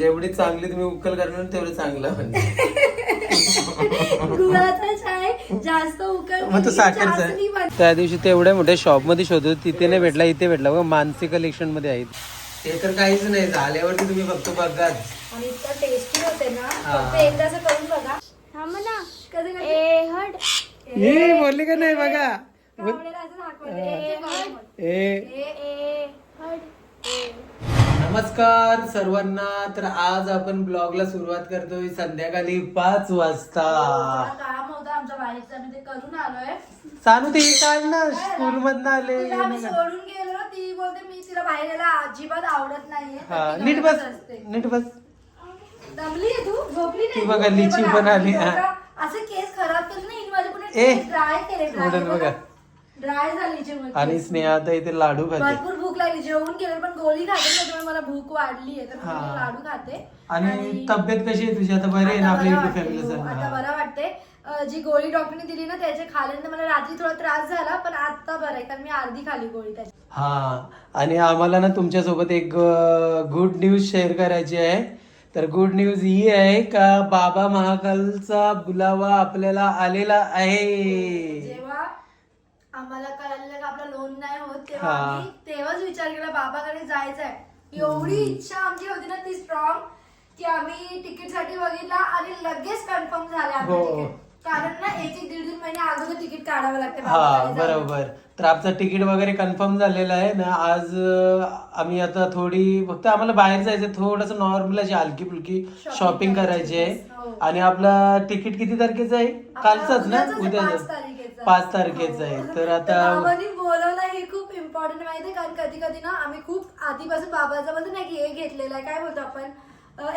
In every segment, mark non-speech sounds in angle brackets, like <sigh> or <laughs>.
जेवढी चांगली तुम्ही उकल करणार तेवढं चांगलं म्हणजे. गुळाचा चाय जास्त उकळ मग तो साखरचा जास्ती आहे. बन- त्या दिवशी तेवढ्या मोठ्या शॉपमध्ये शोधत तिथे नाही भेटला इथे भेटला. बघ मानसी कलेक्शनमध्ये आहेत. ते तर काहीच नाही झाल्यावरती तुम्ही फक्त बघाच. आणि इतकं टेस्टी होते ना. फक्त एकदा असं करून बघा. म्हणा कधी कधी ए हट. हे बोलली का नाही बघा? आवडेल असं दाखवायचं. एक एक करून बघ. ए. ए, ए हट. ए. नमस्कार सर्वांना. तर आज आपण ब्लॉगला सुरुवात करतोय संध्याकाळी पाच वाजता. थोडा काम होतं आमच्या बाहेरचं आम्ही ते करून आलोय. चालू ते काढ ना? स्कूल मधनं आले. तिला आम्ही सोडून गेलो. ती बोलते मी तिला बाहेर यायला अजिबात आवडत नाहीये. तर हा ती नीट बस असते. नीट बस. दमली आहे तू? झोपली नाही? ती बघा, झोपली लिची. पण आली, हा. असे केस खराब केले ना इन माझे ए, ड्राय केले उडन बघा. ड्राय झाली आणि. स्नेहा आता इथे लाडू खाते. भरपूर भूक लागली. जेवून गेले पण गोळी खाते त्यामुळे मला भूक वाढली आहे. तर मग हा. लाडू खाते. आणि तब्येत कशी आहे तुझी? आता बरी आहे ना आता आपल्या बरं युट्यूब वाटते, हो, आता फॅमिली बरं वाटते. अं, जी गोळी डॉक्टरने दिली ना त्याचे खाल्यानंतर मला रात्री थोडा त्रास झाला पण आता बरं आहे कारण मी अर्धी खाली गोळी त्याची. हा. आणि आम्हाला ना तुमच्यासोबत एक गुड न्यूज शेअर करायची आहे. तर गुड न्यूज ही आहे का बाबा महाकालचा बुलावा आपल्याला आलेला आहे? जेव्हा आम्हाला कळालेलं का आपलं लोन नाही होत तेव्हा हा. आम्ही तेव्हाच विचार केला बाबाकडे जायचंय एवढी इच्छा आमची होती ना ती स्ट्रॉंग की आम्ही तिकीटसाठी बघितला आणि लगेच कन्फर्म झाले आमचं हो. तिकीट कारण ना एक एक दीड दीड महिने अगोदर तिकीट काढावं लागतं हा बाबाकडे. बरोबर तर आमचं तिकीट वगैरे कन्फर्म झालेलं आहे ना आज अं, आम्ही आता थोडी फक्त आम्हाला बाहेर जायचं थोडस नॉर्मल अशी हलकी फुलकी Shopping शॉपिंग करायची करायची, आहे हो. आणि आपलं तिकीट किती तारखेचं आहे कालचंच ना आपलं आहे, पाच उद्याच. पाच तारखेचं आहे. हो. तर आता बाबांनी बोलवलं हे खूप इम्पॉर्टंट माहितीये कारण कधी कधी ना आम्ही खूप आधीपासून बाबाचं बोलतो ना की हे घेतलेलं आहे. काय बोलतो आपण?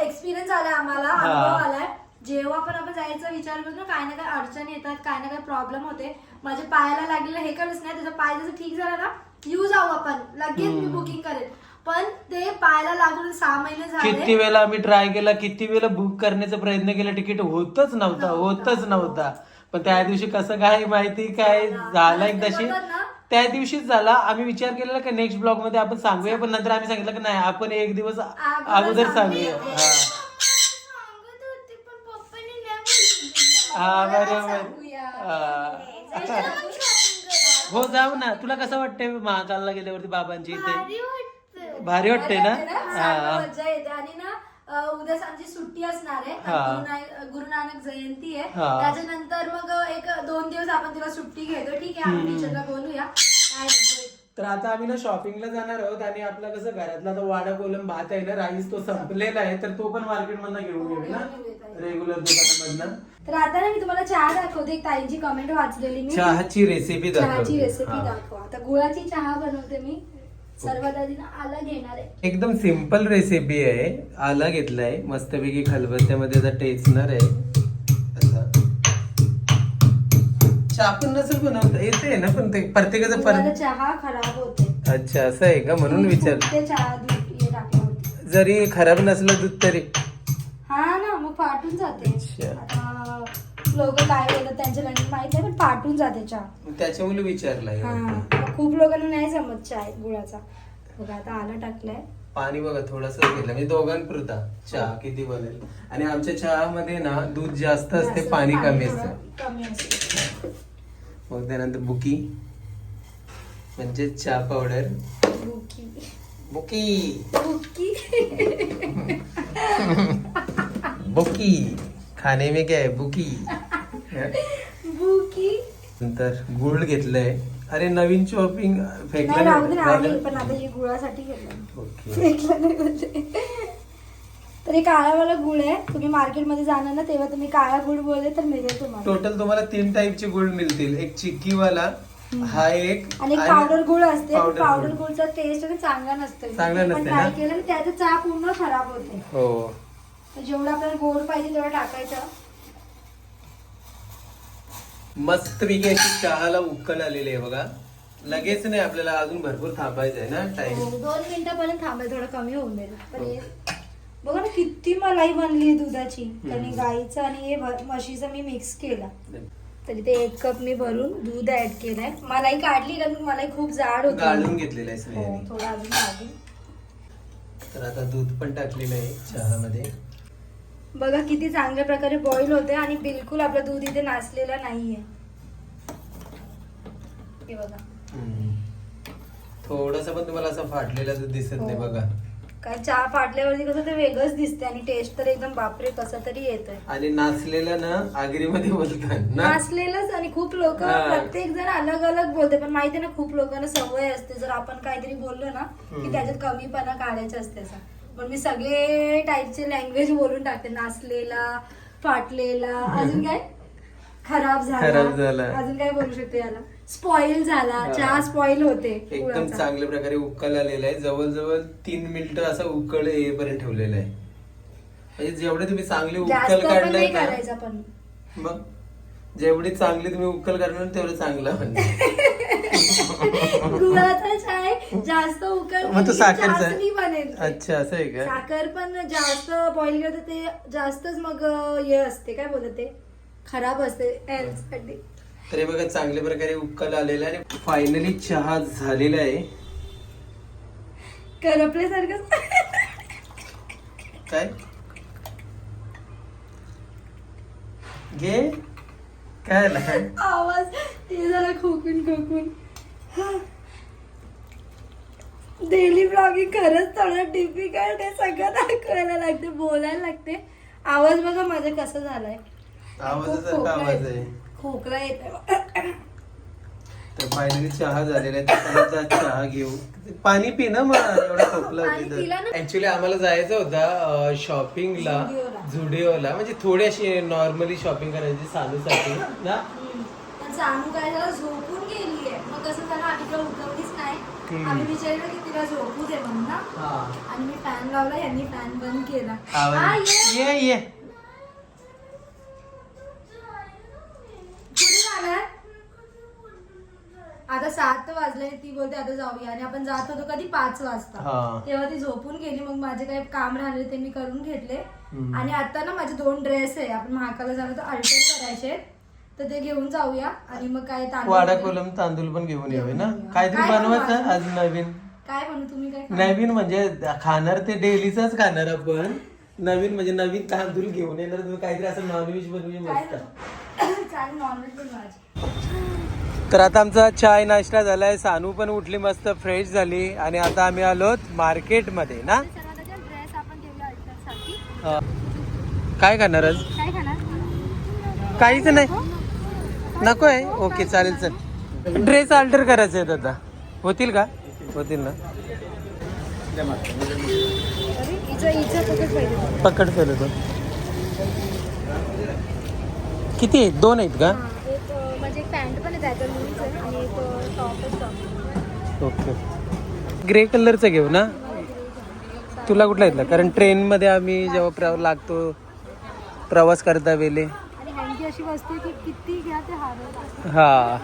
एक्सपिरियन्स आलाय आम्हाला हा. अनुभव आलाय. जेव्हा पण आपण जायचा विचार करतो ना काही ना काही अडचणी येतात काही ना काही प्रॉब्लेम होते. माझ्या पायाला लागलेलं हे करच नाही. त्याचा पाय जसं ठीक झाला ना येऊ जाऊ आपण. लगेच मी बुकिंग करेन. पण ते पायाला लागून सहा महिने किती झाले वेळा आम्ही ट्राय केला किती वेळा बुक करण्याचा प्रयत्न केला तिकीट होतच नव्हता. होतच नव्हता. पण त्या दिवशी कसं काय माहिती काय झालं एकदाशी? त्या दिवशीच झाला. आम्ही विचार केलेला की नेक्स्ट ब्लॉगमध्ये आपण सांगूया पण नंतर आम्ही सांगितलं की नाही आपण एक दिवस अगोदर सांगूया. हा. हा. बरोबर. हा. हो जाऊ ना. तुला कसं वाटतंय महाकालला गेल्यावरती बाबांची इथे? भारी वाटते ना? हा. ना उद्या आमची सुट्टी असणार आहे हा. गुरु नानक- जयंती आहे. हा. त्याच्यानंतर मग एक दोन दिवस आपण तिला सुट्टी घेतो. ठीक आहे आम्ही टीचरला बोलूया. काय. तर आता आम्ही ना शॉपिंगला जाणार आहोत आणि आपला कसं घरातला तो वाडा कोलम भात आहे ना राईस तो संपलेला आहे तर तो पण मार्केट मधनं घेऊन ना? घेऊन येऊया ताई. रेग्युलर दुकानामधनं. तर आता ना मी तुम्हाला चहा दाखवते. एक ताईंची कमेंट वाचलेली मी. चहाची रेसिपी चहाची रेसिपी दाखवा. आता गुळाची चहा बनवते मी. सर्वात आधी ना आला घेणार आहे. एकदम सिंपल रेसिपी आहे. आला घेतलाय. मस्तपैकी खलबत्त्यामध्ये आता टेचणार आहे. असा नसेल बनवता. येते ना पण ते प्रत्येकाचं पर चहा खराब होते अच्छा असं आहे का? म्हणून विचार ते चहा दूध हे टाकल्यावरती जरी खराब नसलं दूध तरी. हा ना मग फाटून जाते अच्छा. आता लोक काय बोलतात त्यांच्या लग्न माहीत नाही पण फाटून जाते चहा. त्याच्यामुळे विचारलाय हा खूप लोकांना नाही जमत चहा गुळाचा. बघा आता आला टाकलाय. पाणी बघा थोडस घेतलं. म्हणजे दोघांपुरता चहा किती बनेल. आणि आमच्या चहामध्ये ना दूध जास्त असते पाणी कमी थोडं असतं. कमी असते. मग त्यानंतर बुकी. म्हणजे चहा पावडर. बुकी. बुकी. बुकी. <laughs> बुकी. खाणे में काय बुकी बुकी नंतर गुळ घेतलंय. अरे नवीन शॉपिंग नाही राहू दे राहिली पण आता हे गुळासाठी घेतलं. ओके. फेकलं नाही बोलते तर हे काळावाला गुळ आहे. तुम्ही मार्केटमध्ये जाणार ना तेव्हा तुम्ही काळा गुळ बोलले तर मिळेल तुम्हाला. टोटल तुम्हाला तीन टाईपचे गुळ मिळतील. एक चिक्कीवाला हा एक आणि पावडर गुळ असते. powder पावडर गुळ. गुळचा टेस्ट चांगला नसतो. चांगला नसते ट्राय ना? केलं ना त्याचा चहा पूर्ण खराब होते. हो. तर जेवढं आपल्याला गोड पाहिजे तेवढं टाकायचं. मस्तपैकी अशी चहाला उकल आलेली आहे बघा. लगेच नाही आपल्याला अजून भरपूर थांबायचं आहे ना टाइम हो, दोन मिनिटापर्यंत थांबायचं थोडं कमी होऊन जाईल. पण हे बघा ना किती मलाई बनली आहे दुधाची. आणि गाईचं आणि हे म्हशीचं मी मिक्स केला. तरी ते एक कप मी भरून दूध ऍड केलंय. मलाई काढली कारण मलाई खूप जाड होती. गाळून घेतलेलं आहे हो थोडं अजून तर आता दूध पण टाकलेलं आहे चहामध्ये. बघा किती चांगल्या प्रकारे बॉईल होते आणि बिलकुल आपलं दूध इथे नासलेलं नाहीये. हे बघा. थोडस पण तुम्हाला असं फाटलेलं दूध दिसत नाही हो. बघा. काय चहा फाटल्यावरती कसं ते वेगळंच दिसते आणि टेस्ट तर एकदम बापरे कसं तरी येतोय. आणि नाचलेलं ना आगरीमध्ये बोलतात ना. नाचलेलंच आणि खूप लोक हा. प्रत्येक जण अलग अलग बोलते पण माहिती ना खूप लोकांना सवय असते. जर आपण काहीतरी बोललो ना हम्म. की त्याच्यात कमीपणा काढायचा असते असं. पण मी सगळे टाईपचे लँग्वेज बोलून टाकते. नाचलेला फाटलेला. अजून काय? खराब खराब झाला. झाला अजून काय बोलू शकते याला? स्पॉइल झाला. हा. चहा स्पॉइल होते. एकदम गुळाचा. चांगल्या प्रकारे उकल आलेला आहे. जवळजवळ तीन मिनिटं असं उकळ येईपर्यंत ठेवलेलं आहे. म्हणजे जेवढे तुम्ही चांगली जास्त उकल नाही काढणार करायचा ना पण. मग जेवढी चांगली तुम्ही उकल काढणार तेवढं चांगलं म्हणजे <laughs> <laughs> गुळाचा चाय जास्त उकळ मग तो जास्ती बनेल ते. अच्छा असं आहे का? साखर पण जास्त बॉईल करते ते जास्तच मग अं, हे असते काय बोलत ते? खराब असते health साठी तर हे बघा चांगल्या प्रकारे उकल आलेला आहे आणि फायनली चहा झालेला आहे. करपल्यासारखं काय? घे. काय आलं? आवाज ते झाला खोकून खोकून. डेली ब्लॉगिंग खरंच थोडं डिफिकल्ट आहे. सगळं दाखवायला लागते बोलायला लागते. आवाज बघा माझा कसा झालाय. आवाज. आहे. खोकला येत तर फायनली चहा झालेला आहे चहा घेऊ. पाणी पी ना मग एवढा खोकला? ऍक्च्युली आम्हाला जायचं होतं शॉपिंगला झुडिओला म्हणजे थोडी अशी नॉर्मली शॉपिंग करायची सानूसाठी ना? सानू काय मग कसं झालं आम्ही तिला उठवलीच नाही. आम्ही विचारलं की तिला झोपू दे म्हणून ना. आणि मी फॅन लावला यांनी फॅन बंद केला. ये. ये ये. कुठे जाणार? आता सात वाजले ती बोलते आता जाऊया. आणि आपण जात होतो कधी? पाच वाजता. हा. तेव्हा ती झोपून गेली मग माझे काही काम राहिले ते मी करून घेतले. हम्म. आणि आता ना माझे दोन ड्रेस आहे. आपण महाकाला जाणार तर अल्टर करायचे तर ते घेऊन जाऊया आणि मग काय वाडा कोलम तांदूळ पण घेऊन येऊया ना. काहीतरी काय बनवायचं बनवायचं? आज? नवीन. काय म्हणू तुम्ही काय खाणार? नवीन म्हणजे खाणार ते डेलीच खाणार आपण. नवीन म्हणजे नवीन तांदूळ घेऊन येणार. तुम्ही काहीतरी असं नॉनव्हेज बनवूया काय मस्त. चालेल नॉनव्हेज बनवायचे तर आता आमचा चाय नाश्ता झालाय. सानू पण उठली मस्त फ्रेश झाली. आणि आता आम्ही आलोत मार्केटमध्ये ना? ड्रेस आपण ठेवला अल्टरसाठी हा. काय खाणार आज? काय खाणार? काहीच नाही. नको आहे? ओके चालेल चल. ड्रेस अल्टर करायचे आहेत आता होतील का? होतील ना. पकड फेल तो किती आहेत? दोन आहेत का? ओके ग्रे कलरचं घेऊ ना. तुला कुठला घेतला कारण ट्रेनमध्ये आम्ही जेव्हा प्र लागतो प्रवास करता वेळे अशी वस्तू की किती घ्या ते हार हा.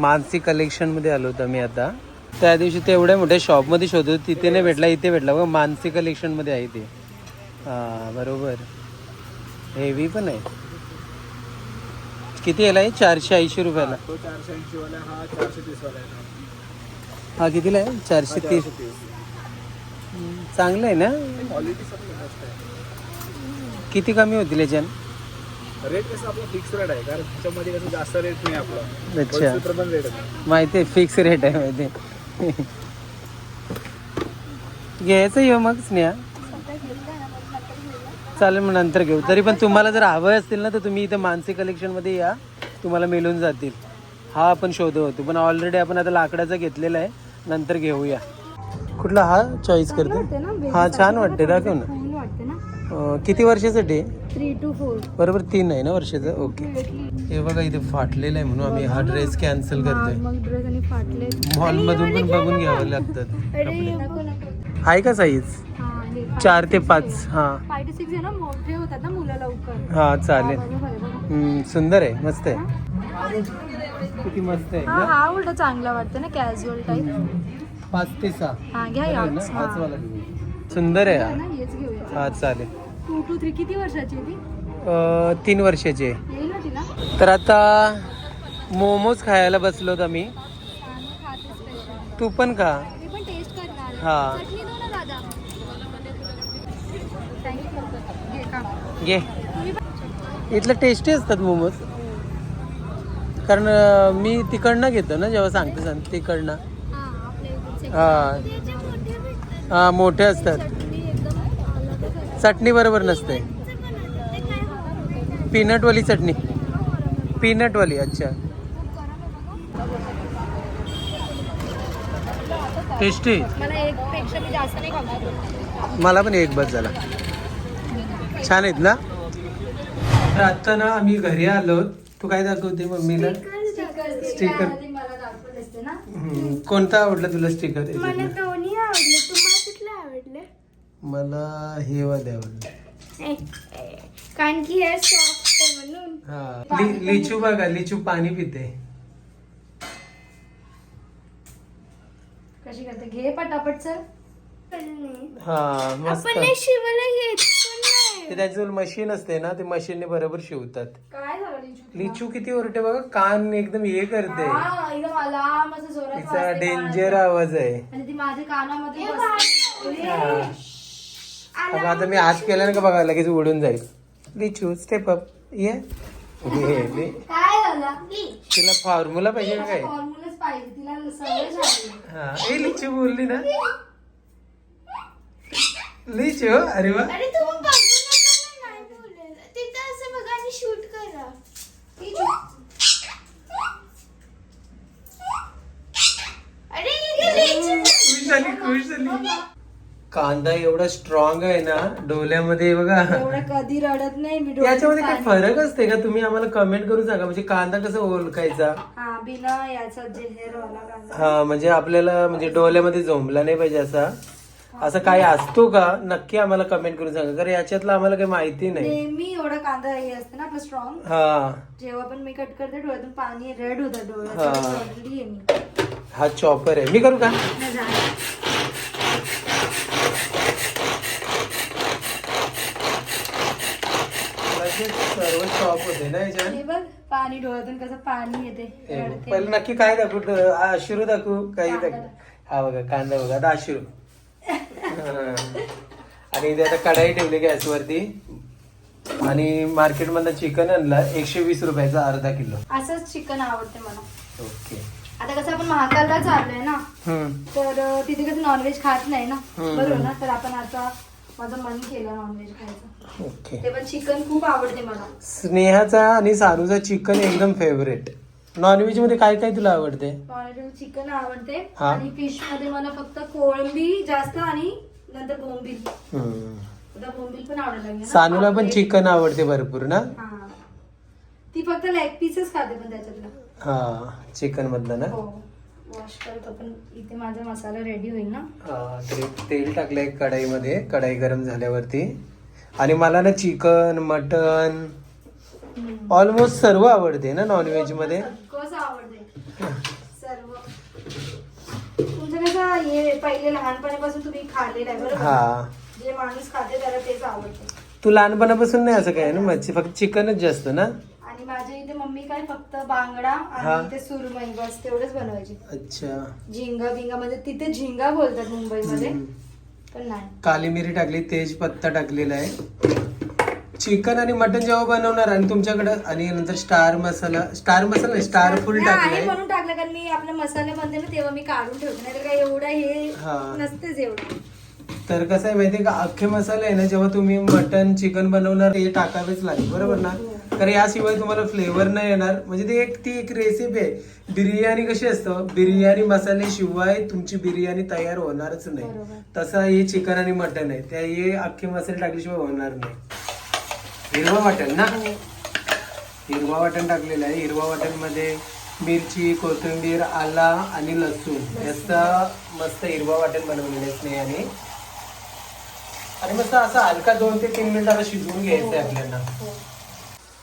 मानसी कलेक्शनमध्ये आलो होतो मी आता. त्या दिवशी ते एवढ्या मोठ्या शॉपमध्ये शोधत होतो, तिथे नाही भेटला इथे भेटला. बघ मानसी कलेक्शनमध्ये आहे ते. हा बरोबर. हेवी पण आहे. किती याला आहे? चारशे ऐंशी रुपयाला. हा हा कितीला आहे? चारशे तीस. चांगलं आहे ना? किती कमी होतील याच्यान रेट कसं आपला फिक्स रेट आहे? कारण त्याच्यामध्ये कसं जास्त रेट नाही आपला. अच्छा. पण रेट आहे. माहिती आहे फिक्स रेट आहे माहिती आहे. घ्यायचं येऊ मग स्नेहा. चालेल मग नंतर घेऊ. तरी पण तुम्हाला जर हवं असतील ना तर तुम्ही इथे मानसी कलेक्शनमध्ये या. तुम्हाला मिळून जातील. हा आपण शोधत होतो. पण ऑलरेडी आपण आता लाकडाचा घेतलेला आहे. नंतर घेऊया. कुठला? हा? चॉईस करते. हा छान वाटते दाखव ना छान वाटते. ना. अं, किती वर्षासाठी आहे? थ्री टू फोर बरोबर तीन आहे ना वर्षाचं? ओके हे बघा इथे फाटलेलं आहे म्हणून आम्ही हा ड्रेस कॅन्सल करतोय. मग ड्रेस आणि फाटले. मॉल मधून पण बघून घ्यावं लागतात. अरे नको नको. आहे. का साईज हा हे चार ते पाच हा. फाय टू सिक्स आहे ना मोठे होतात ना मुलं लवकर. हा चालेल. बरोबर आहे बघा. हम्म, सुंदर आहे मस्त आहे. किती मस्त आहे हा ना? हा उलट चांगला वाटतं ना कॅज्युअल टाईप पाच ते सहा. हा घ्या बरोबर ना? याच हाच वाला. घेऊ. सुंदर आहे ना हा हेच घेऊया. हा चालेल. टू टू थ्री किती वर्षाची आहे ती? अं, तीन वर्षाची आहे. येईल ना तिला? तर आता मोमोज खायला बसलोत आम्ही. खाते स्पेशल तू पण खा. मी पण टेस्ट करणार हा. चटणी दो ना दादा घे इथलं टेस्टी असतात मोमोज. कारण अं, मी तिकडनं घेतो ना जेव्हा सांगते सांग तिकडनं. हा त्याचे मोठे भेटतात. हा मोठे असतात चटणी एकदम अलगच असते. चटणी बरोबर नसते? पीनटवाली चटणी. पीनटवाली अच्छा. टेस्टी. मला पण एक बस झाला. छान आहेत ना? तर आता ना आम्ही घरी आलो. तू काय दाखवते मम्मीला? हम्म, कोणता आवडला तुला स्टिकर मला दोन्ही आवडले तुम्हाला कुठले आवडले मला हे वाले आवडले कारण की हे सॉफ्ट आहे म्हणून. हा. लि- लिचू बघा लिचू पाणी पिते. कशी करते? घे पटापट सर. हा मस्त. आपण शिवायला येत पण नाही. ते त्याच्याजवळ मशीन असते ना ते मशीनने बरोबर शिवतात. काय झालं लिचू लिचू किती ओरटे बघा कान एकदम हे करते. हा एकदम जोरात तिचा वाजते डेंजर. आवाज आहे. आणि ती माझ्या कानामध्ये बसते. अगं आता मी हात केला ना का बघा लगेच उडून जाईल. लिचू स्टेप अप ये. काय झालं? तिला फॉर्म्युला पाहिजे का काय? फॉर्म्युलाच पाहिजे तिला सवय झाली हा ए लिचू बोलली ना. लिचू अरे वा. अरे तुम्ही बघू नका ना नाही बोलेल तिथं असं बघा आणि शूट करा. अरे इथे लिहिचं. खुश झाली खुश झाली. कांदा एवढा स्ट्रॉंग आहे ना डोल्यामध्ये बघा. एवढं कधी रडत नाही मी डोळ्यात याच्यामध्ये काय पाणी- फरक असते का? तुम्ही आम्हाला कमेंट करून सांगा. म्हणजे कांदा कसा ओळखायचा हा बिना याचा जेहेर वाला कांदा हा म्हणजे आपल्याला म्हणजे डोल्यामध्ये झोंबला नाही पाहिजे असा. असं काही असतो का? नक्की आम्हाला कमेंट करून सांगा. कारण याच्यातलं आम्हाला काही माहिती नाही. नेहमी एवढा कांदा हे असते ना आपलं स्ट्रॉंग हा. जेव्हा पण मी कट करते डोळ्यातून पाणी रेड होतं हा. डोळ्यात आहे मी. हा चॉपर आहे. मी करू का? नाही झालं. सर्व चॉप होते ना याच्यात? बघ पाणी डोळ्यातून कसं पाणी येते हे बघ. रडते. पहिलं नक्की काय दाखवू ड- अश्रू दाखवू? काही दाखवू? हा बघा कांदा बघा आता अश्रू. हा. आणि इथे आता कढाई ठेवली गॅसवरती. आणि मार्केट मधनं चिकन आणलं एकशे वीस रुपयाचा अर्धा किलो. असंच चिकन आवडते मला. ओके. आता कसं आपण महाकालला चाललोय ना तर अं, तिथे कसं नॉनव्हेज खात नाही ना हम्म. बरोबर ना? तर आपण आता माझं मन केलं नॉनव्हेज खायचं. ओके. ते पण चिकन खूप आवडते मला. स्नेहाचा आणि सानूचा चिकन एकदम फेवरेट नॉनव्हेजमध्ये काय काय तुला आवडते? नॉनव्हेज चिकन आवडते. हा. आणि फिशमध्ये मला फक्त कोळंबी जास्त आणि नंतर बोंबील. हम्म. आता बोंबील पण आवडायला लागले ना. सानूला पण. चिकन आवडते भरपूर ना? हा. ती फक्त लेग पीसच खाते पण त्याच्यातलं. हा चिकन मधलं ना? हो. वॉश करतो पण इथे माझा मसाला रेडी होईल ना. हा, ते तेल टाकलंय कढाईमध्ये. कढाई गरम झाल्यावरती. आणि मला ना चिकन मटन ऑलमोस्ट सर्व आवडते ना नॉनव्हेजमध्ये? कसं आवडते. सर्व. तुमचं कसं हे पहिले लहानपणापासून तुम्ही खाल्लेलं आहे बरोबर? हा. जे माणूस खाते त्याला तेच आवडते. तू लहानपणापासून नाही असं काय ना मच्छी फक्त चिकनच जास्त ना? आणि माझ्या इथे मम्मी काय फक्त बांगडा हा. आणि इथे सुरमई बस तेवढंच बनवायचे. अच्छा. झिंगा बिंगा म्हणजे तिथे झिंगा बोलतात मुंबईमध्ये. हम्म. पण नाही. काली मिरी टाकली तेज पत्ता टाकलेला आहे. चिकन आणि मटन जेव्हा बनवणार आणि तुमच्याकडं आणि नंतर स्टार मसाला स्टार मसाला नाही, स्टार फुल आहे टाकलाय. म्हणून टाकलं कारण मी आपले मसाले बनते ना तेव्हा मी काढून ठेवते नाही तर काय एवढं हे हा. नसतेच एवढं. तर कसं आहे माहितीये का अख्खे मसाले आहे ना जेव्हा तुम्ही मटन चिकन बनवणार हे टाकावेच लागेल बरोबर ना? तर याशिवाय तुम्हाला फ्लेवर नाही येणार. म्हणजे ती एक ती एक रेसिपी आहे. बिर्याणी कशी असतं? बिर्याणी मसाले शिवाय तुमची बिर्याणी तयार होणारच नाही. तसं हे चिकन आणि मटन आहे. त्या हे अख्खे मसाले टाकल्याशिवाय होणार नाही. हिरवा वाटण ना? हिरवा वाटण टाकलेलं आहे. हिरवा वाटणमध्ये मिरची कोथिंबीर आला आणि लसूण. याचा मस्त हिरवा वाटण बनवलेलं आहे स्नेहाने. आणि मस्त असं हलका दोन ते तीन मिनिटाला शिजवून घ्यायचं आहे आपल्याला.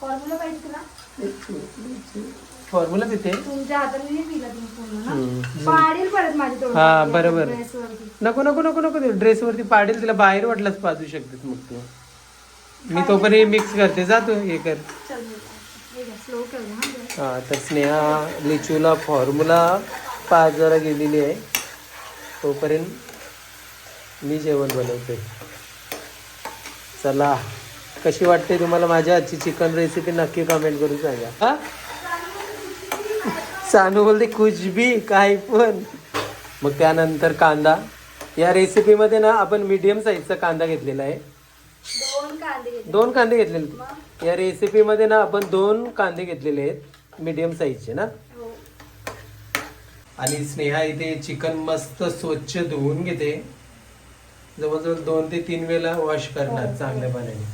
फॉर्म्युला पाहिजे तुला फॉर्म्युला तिथे? तुमच्या हाताने नाही पिला तुम्ही पूर्ण हम्म. ना पाडेल परत माझी तोंड हा, बरोबर. ड्रेसवरती. नको नको नको नको ड्रेस वरती पाडेल तिला बाहेर वाटलाच पाजू शकतेस मग तू. मी तोपर्यंत मिक्स करते. जा तू हे कर. चल स्लो कर ना गॅस. हा. तर स्नेहा लिचूला फॉर्म्युला पाजायला गेलेली आहे. तोपर्यंत मी जेवण बनवते. चला. कशी वाटते तुम्हाला माझ्या आजची चिकन रेसिपी नक्की कमेंट करून सांगा. हा? सानू बोलते कुछ भी काही पण. मग त्यानंतर कांदा. या रेसिपीमध्ये ना आपण मीडियम साईजचा कांदा घेतलेला आहे. दोन कांदे घेतले. दोन कांदे घेतलेले या रेसिपीमध्ये ना आपण दोन कांदे घेतलेले आहेत मीडियम साईजचे ना. हो. आणि स्नेहा इथे चिकन मस्त स्वच्छ धुवून घेते. जवळजवळ दोन ते तीन वेळा वॉश करणार चांगल्या पाण्याने.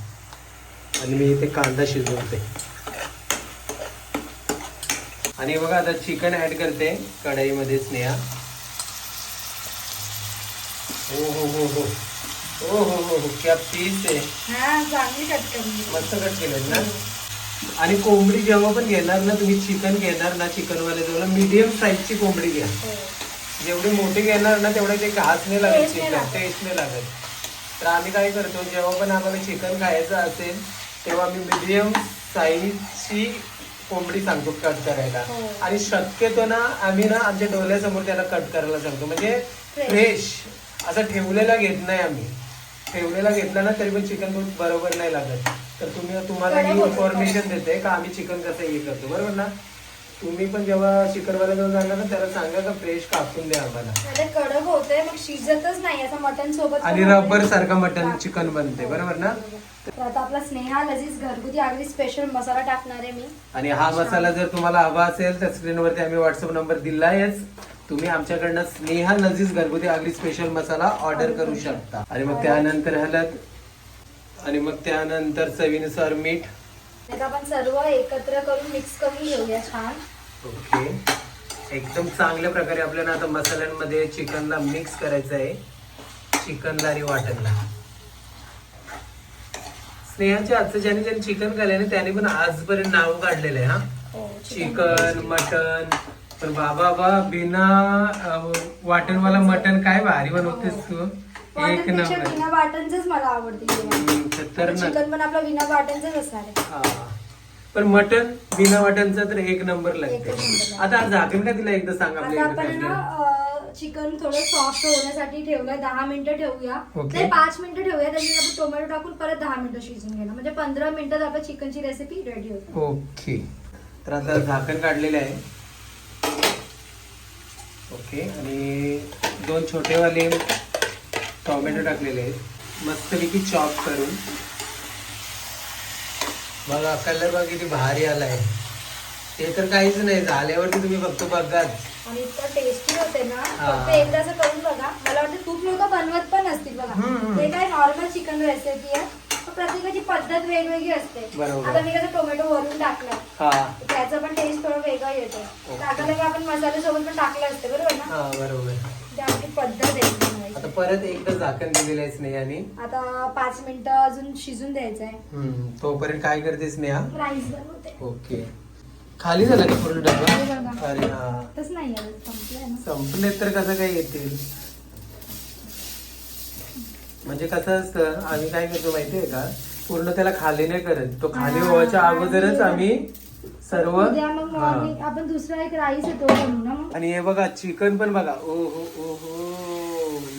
आणि मी इथे कांदा शिजवते. आणि बघा आता चिकन ऍड करते कढईमध्ये स्नेहा. हो हो हो हो. हो हो हो हो. क्या पीस आहे. हा. मस्त कट केलं ना? आणि कोंबडी जेव्हा पण घेणार ना तुम्ही चिकन घेणार ना चिकन वाले जवळ मीडियम साईजची कोंबडी घ्या. हो. जेवढी मोठी घेणार ना तेवढे ते घास नाही लागत चिकन. लागत. टेस्ट नाही लागत. तर आम्ही काय करतो जेव्हा पण आम्हाला चिकन खायचं असेल तेव्हा आम्ही मीडियम साईजची कोंबडी सांगतो कट करायला. हो. आणि शक्यतो ना आम्ही ना आमच्या डोळ्यासमोर त्याला कट करायला सांगतो. म्हणजे. फ्रेश. असं ठेवलेला घेत नाही आम्ही. ठेवलेला घेतला ना तरी पण चिकन बरोबर नाही लागत. तर तुम्ही तुम्हाला. इन्फॉर्मेशन देते का आम्ही चिकन कसं हे करतो. बरोबर ना? तुम्ही पण जेव्हा चिकन वाला जवळ जाणार ना त्याला सांगा का फ्रेश कापून द्या आम्हाला. नाहीतर कडक होते मग शिजतच नाही असं मटन सोबत आणि रबर. सारखं मटन चिकन बनते बरोबर ना? तर आता आपला स्नेहा लजीज घरगुती आगरी स्पेशल मसाला टाकणार आहे मी. आणि हा मसाला जर तुम्हाला हवा असेल तर स्क्रीनवरती आम्ही व्हॉट्सअप नंबर दिला आहेच तुम्ही आमच्याकडनं स्नेहा लजीज घरगुती आगरी स्पेशल मसाला ऑर्डर करू शकता. आणि मग त्यानंतर हळद आणि मग त्यानंतर चवीनुसार मीठ आपण सर्व एकत्र करून मिक्स करून घेऊया छान. ओके. एकदम चांगल्या प्रकारे आपल्याला आता मसाल्यांमध्ये चिकनला मिक्स करायचं आहे. चिकनला आणि वाटणला. स्नेहाच्या आजचं ज्याने ज्याने चिकन खाल्ल्याने त्याने पण आजपर्यंत नाव काढलेलं आहे हा. हो, चिकन मटन. पण बाबा बा बिना अं, वाटणवाला मटन काय भारी बनवतेस तू. एक वाटणपेक्षा नंबर. वाटणच मला आवडते खतरनाक चिकन पण आपला विना वाटणच असणार आहे. हा. पण मटन बिना वाटणचा तर एक नंबर लागते. एकच नंबर. आता झाकण का तिला एकदा सांग आपल्या आता इकडे आपण चिकन थोडं सॉफ्ट होण्यासाठी ठेवलंय. दहा मिनिटं ठेवूया. नाही पाच मिनिटं ठेवूया. त्याच्यात आपण टोमॅटो टाकून परत दहा मिनिटं शिजून घेणार. म्हणजे पंधरा मिनिटात आपल्या चिकनची रेसिपी रेडी होते. ओके. तर आता झाकण काढलेलं आहे. ओके. आणि दोन छोटेवाले टोमॅटो टाकलेले आहेत. मस्तपैकी चॉप करून. बघा कलर बघा किती भारी आलाय. ते तर काहीच नाही झाल्यावरती तुम्ही फक्त बघाच आणि इतकं टेस्टी होते ना हा. फक्त एकदा असं करून बघा. मला वाटतं खूप लोक बनवत पण असतील बघा. काय नॉर्मल चिकन रेसिपी आहे. प्रत्येकाची पद्धत वेगवेगळी असते. बरोबर. आता मी कसं टोमॅटो वरून टाकलं हा. त्याचा पण टेस्ट थोडा वेगळा येतो. टाकायला की आपण मसाले सोबत पण टाकलं असते बरोबर ना? हा बरोबर. आपली पद्धत आहे. आता परत एकदा झाकण दिलेलं आहे स्नेहाने. आता पाच मिनिटं अजून शिजून द्यायचं आहे. हम्म, तोपर्यंत काय करते स्नेहा? राईस बनवते. ओके. खाली झाला का पूर्ण डबा? बघा. अरे हा. तसं नाही आहे, संपलंय ना. संपले तर कसं काय येतील? म्हणजे कसं असतं आम्ही काय करतो माहितीये का? पूर्ण त्याला खाली नाही करत. तो खाली हा, व्हायच्या अगोदरच आणि- आम्ही सर्व उद्या मग हा. मॉर्निंग आपण दुसरा एक राईस येतो बनवू ना मग. आणि हे बघा चिकन पण बघा. ओ हो ओ हो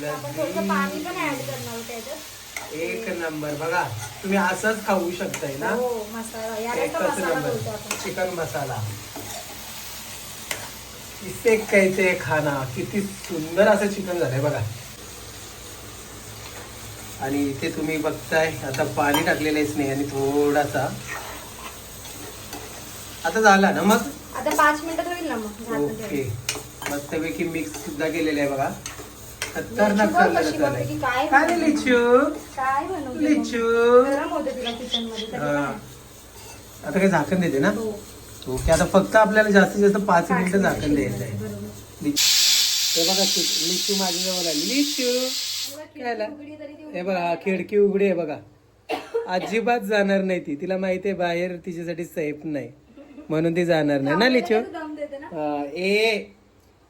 आपण थोडंसं पाणी पण ऍड करणार आहोत त्याच्यात एक नंबर. बघा तुम्ही असंच खाऊ शकताय ना? हो मसाला. याला तर एकच मसाला नंबर. आपण. चिकन मसाला. इसे कैसे खाना. किती सुंदर असं चिकन झालंय बघा. आणि इथे तुम्ही बघताय आता पाणी टाकलेलं आहे स्नेहाने थोडासा. आता झाला ना मग? आता पाच मिनिटात होईल ना मग. झाकण ओके. मस्तपैकी मिक्स सुद्धा केलेलं आहे बघा. कशी की काय काय रे बनवते. लिचू? काय बनवते लिचू? मग? गरम होते तिला किचनमध्ये तरी हा. काय? आता काय झाकण देते ना? हो. ओके आता फक्त आपल्याला जास्तीत जास्त पाच मिनिटं झाकण द्यायचं आहे बरोबर. लिचू. हे बघा लिचू माझ्याजवळ आली. लिचू! बघा, काय खिडकी उघडी तरी ती हे बघा खिडकी उघडी आहे बघा. अजिबात जाणार नाही ती. तिला माहिती आहे बाहेर तिच्यासाठी सेफ नाही. म्हणून ती जाणार नाही. ना लिचू? आपल्याला दम देते ना? हा, ए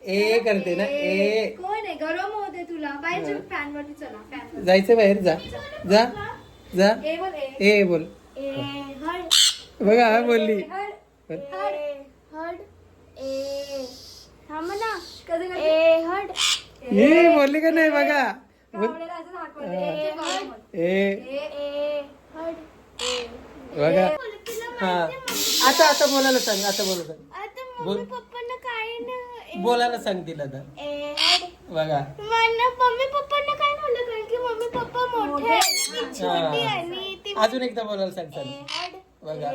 ए करते ना ए. कोण आहे? गरम होते तुला. बाहेर फॅन वरती चला फॅन जायचं बाहेर जा. जा. जा. ए बोल ए. ए बोल. ए हड बघा हा बोलली. हड हड हड ए. थांब ना. कसं करते? ए हड ए बोलली का नाही? बघा. ए, बघा. हा. आता आता बोलायला सांग आता बोला सांग. आता बोल. मम्मी पप्पांना काय ना बोलायला सांग तिला आता ए. बघा. मम्मी पप्पांना काय म्हणलं कारण की मम्मी पप्पा मोठे आहे मी छोटी हा. आणि ती अजून एकदा बोलायला सांग हड. बघा.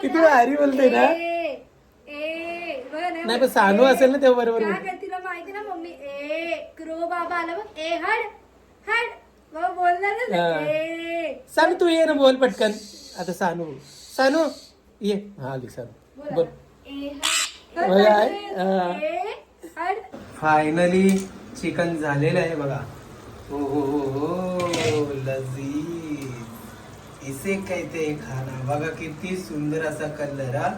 किती भारी बोलते ना. ए ए बघा नाही पण सानू असेल ना तेव्हा बरोबर काय बोलते. तिला माहिती ना मम्मी? ए क्रो बाबा आला बघ. ए हड हड बाबा हा. ए सानू तू ये ना बोल पटकन. आता सानू. सानू ये. हा आली सानू. हा. फायनली चिकन झालेलं आहे बघा. हो हो हो हो लजीज. इसे कहते हैं खाना. बघा किती सुंदर असा कलर हा.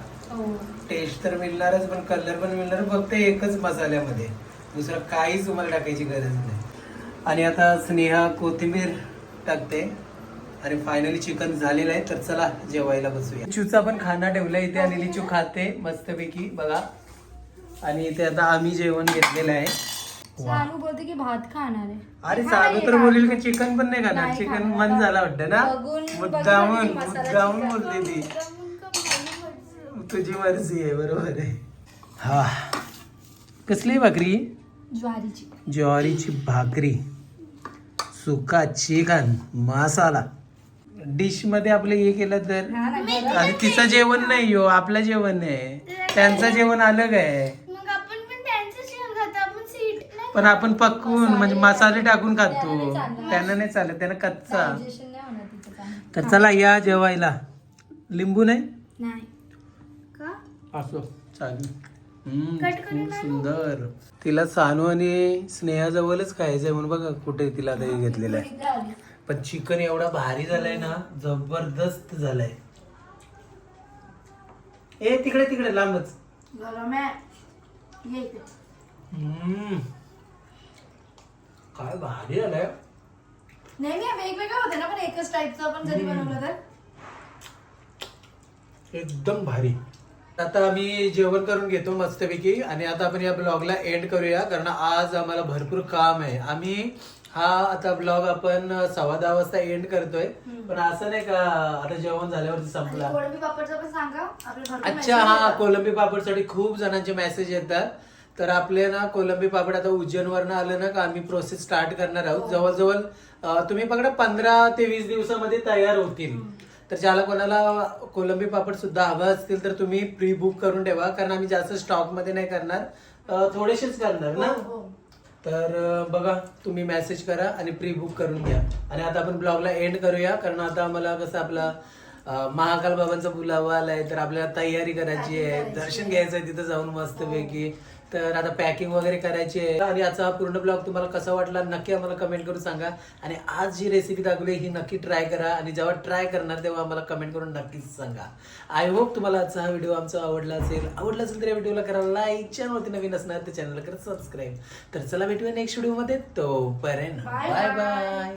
टेस्ट तर मिळणारच पण कलर पण मिळणार. फक्त एकच मसाल्यामध्ये. दुसरं काहीच तुम्हाला टाकायची गरज नाही. आणि आता स्नेहा कोथिंबीर टाकते. आणि फायनली चिकन झालेलं आहे तर चला जेवायला बसूया. लिचूचा पण खाना ठेवला इथे आणि लिचू खाते मस्तपैकी बघा. आणि इथे आता आम्ही जेवण घेतलेलं आहे. वा. सानू बोलते की भात खाणार आहे. अरे हे तर. बोलेल की चिकन पण नाही खाणार. चिकन. मन झाला वाटतं ना? मुद्दामून मुद्दामून. बोलते ती. तुझी मर्जी आहे बरोबर आहे. हा. कसली भाकरी? ज्वारीची. ज्वारीची भाकरी. सुका चिकन मसाला. डिशमध्ये आपलं हे केलं तर. आणि तिचं जेवण नाही हो आपलं जेवण आहे. त्यांचं जेवण अलग आहे. मग आपण पण त्यांचं जेवण खातो. आपण सीट नाही पण आपण पकवून म्हणजे मसाले टाकून खातो. त्यांना नाही चालत. त्यांना कच्चा. Digestion नाही होणार तिचं चांगलं. तर चला या जेवायला. लिंबू नाही? नाही. का? असो. चालेल. हम्म, कट करून खूप? सुंदर. तिला सानू आणि स्नेहाजवळच खायचंय म्हणून बघा कुठे तिला ते घेतलेलं आहे. इकडे आली. पण चिकन एवढा भारी झालाय ना जबरदस्त झालाय. ए तिकडे तिकडे लांबच. गरम आहे. ये इथे. हम्म. काय भारी झालंय. नेहमी वेगवेगळं होते ना पण एकच टाईपचं आपण जरी बनवलं तर. एकदम भारी. आता आम्ही जेवण करून घेतो मस्तपैकी आणि आता आपण या ब्लॉगला एंड करूया कारण आज आम्हाला भरपूर काम आहे. आम्ही हा आता ब्लॉग आपण सव्वा दहा वाजता एंड करतोय. पण असं नाही का आता जेवण झाल्यावरती संपला. कोळंबी पापडचं पण सांगा. आपले भरपूर अच्छा message हा येतात. कोलंबी पापडसाठी खूप जणांचे मेसेज येतात. तर आपले ना कोलंबी पापड आता उज्जैनवरनं आलं ना का आम्ही प्रोसेस स्टार्ट करणार आहोत. जवळजवळ अं, तुम्ही पकडा पंधरा ते वीस दिवसामध्ये तयार होतील. तर ज्याला कोणाला कोलंबी पापड सुद्धा हवं असतील तर तुम्ही प्री बुक करून ठेवा. कारण आम्ही जास्त स्टॉकमध्ये नाही करणार. अं, थोडेसेच करणार ना? हो, हो. तर बघा तुम्ही मेसेज करा आणि प्री बुक करून घ्या. आणि आता आपण ब्लॉगला एंड करूया कारण आता आम्हाला कसं आपला महाकाल बाबांचा बुलावा आलाय तर आपल्याला तयारी करायची आहे. दर्शन घ्यायचं आहे तिथं जाऊन मस्तपैकी. तर आता पॅकिंग वगैरे करायची आहे. आणि याचा पूर्ण ब्लॉग तुम्हाला कसा वाटला नक्की आम्हाला कमेंट करून सांगा. आणि आज जी रेसिपी दाखवली ही नक्की ट्राय करा. आणि जेव्हा ट्राय करणार तेव्हा आम्हाला कमेंट करून नक्कीच सांगा. आय होप तुम्हाला आजचा हा व्हिडिओ आमचा आवडला असेल. आवडला असेल तर या व्हिडिओला करा लाईक चॅनलवरती नवीन असणार तर चॅनलला करा सबस्क्राईब तर चला भेटूया नेक्स्ट व्हिडिओमध्ये तोपर्यंत बाय. बाय